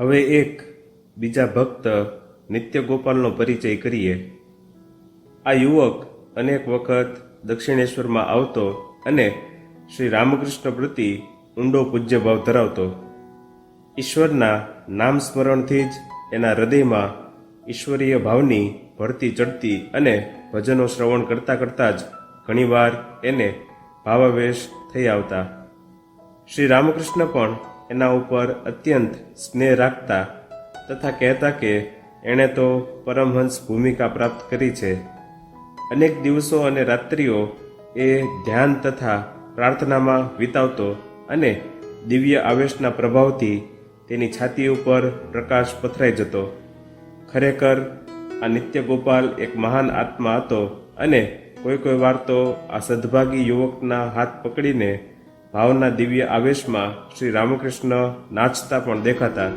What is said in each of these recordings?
હવે એક, બીજા ભક્ત નિત્ય ગોપાલનો પરિચય કરીએ. આ યુવક અનેક વખત દક્ષિણેશ્વરમાં આવતો અને શ્રી રામકૃષ્ણ પ્રતિ ઊંડો પૂજ્યભાવ ધરાવતો. ઈશ્વરના નામ સ્મરણથી જ એના હૃદયમાં ઈશ્વરીય ભાવની ભરતી ચડતી અને ભજનો શ્રવણ કરતાં કરતાં જ ઘણીવાર એને ભાવાવેશ થઈ આવતા. શ્રી રામકૃષ્ણ પણ એના ઉપર અત્યંત સ્નેહ રાખતા તથા કહેતા કે એણે તો પરમહંસ ભૂમિકા પ્રાપ્ત કરી છે. અનેક દિવસો અને રાત્રિઓ એ ધ્યાન તથા પ્રાર્થનામાં વિતાવતો અને દિવ્ય આવેશના પ્રભાવથી તેની છાતી ઉપર પ્રકાશ પથરાઈ જતો. ખરેખર આ નિત્ય ગોપાલ એક મહાન આત્મા હતો અને કોઈ કોઈ વાર તો આ સદભાગી યુવકના હાથ પકડીને ભાવના દિવ્ય આવેશમાં શ્રી રામકૃષ્ણ નાચતા પણ દેખાતા.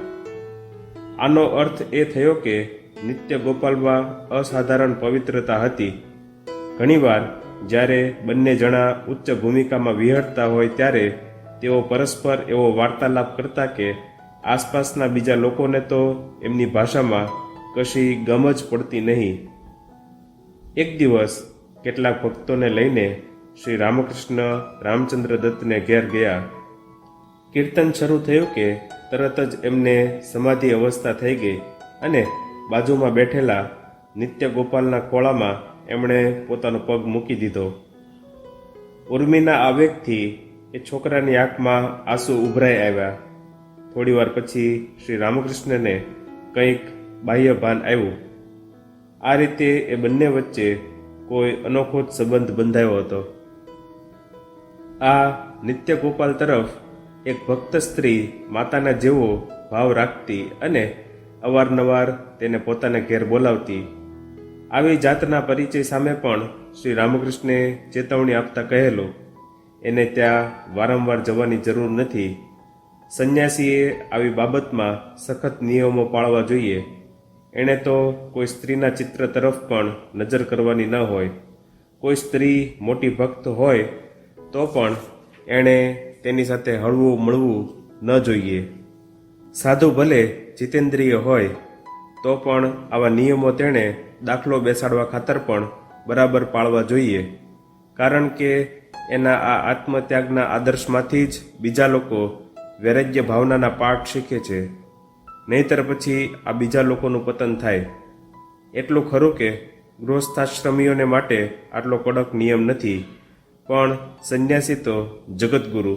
આનો અર્થ એ થયો કે નિત્ય ગોપાલમાં અસાધારણ પવિત્રતા હતી. ઘણીવાર જ્યારે બંને જણા ઉચ્ચ ભૂમિકામાં વિહરતા હોય ત્યારે તેઓ પરસ્પર એવો વાર્તાલાપ કરતા કે આસપાસના બીજા લોકોને તો એમની ભાષામાં કશી ગમ જ પડતી નહીં. એક દિવસ કેટલાક ભક્તોને લઈને શ્રી રામકૃષ્ણ રામચંદ્ર દત્તને ઘેર ગયા. કીર્તન શરૂ થયું કે તરત જ એમને સમાધિ અવસ્થા થઈ ગઈ અને બાજુમાં બેઠેલા નિત્ય ગોપાલના ખોળામાં એમણે પોતાનો પગ મૂકી દીધો. ઉર્મિના આવેગથી એ છોકરાની આંખમાં આંસુ ઉભરાઈ આવ્યા. થોડીવાર પછી શ્રી રામકૃષ્ણને કંઈક બાહ્ય ભાન આવ્યું. આ રીતે એ બંને વચ્ચે કોઈ અનોખો જ સંબંધ બંધાયો હતો. આ નિત્ય ગોપાલ તરફ એક ભક્ત સ્ત્રી માતાના જેવો ભાવ રાખતી અને અવારનવાર તેને પોતાના ઘેર બોલાવતી. આવી જાતના પરિચય સામે પણ શ્રી રામકૃષ્ણે ચેતવણી આપતા કહેલું, એને ત્યાં વારંવાર જવાની જરૂર નથી. સંન્યાસીએ આવી બાબતમાં સખત નિયમો પાળવા જોઈએ. એણે તો કોઈ સ્ત્રીના ચિત્ર તરફ પણ નજર કરવાની ન હોય. કોઈ સ્ત્રી મોટી ભક્ત હોય તો પણ એણે તેની સાથે હળવું મળવું ન જોઈએ. સાધુ ભલે જીતેન્દ્રિય હોય, તો પણ આવા નિયમો તેણે દાખલો બેસાડવા ખાતર પણ બરાબર પાળવા જોઈએ. કારણ કે એના આ આત્મત્યાગના આદર્શમાંથી જ બીજા લોકો વૈરાગ્ય ભાવનાના પાઠ શીખે છે. નહીતર પછી આ બીજા લોકોનું પતન થાય. એટલું ખરું કે ગૃહસ્થાશ્રમીઓને માટે આટલો કડક નિયમ નથી. પણ સંન્યાસી તો જગતગુરુ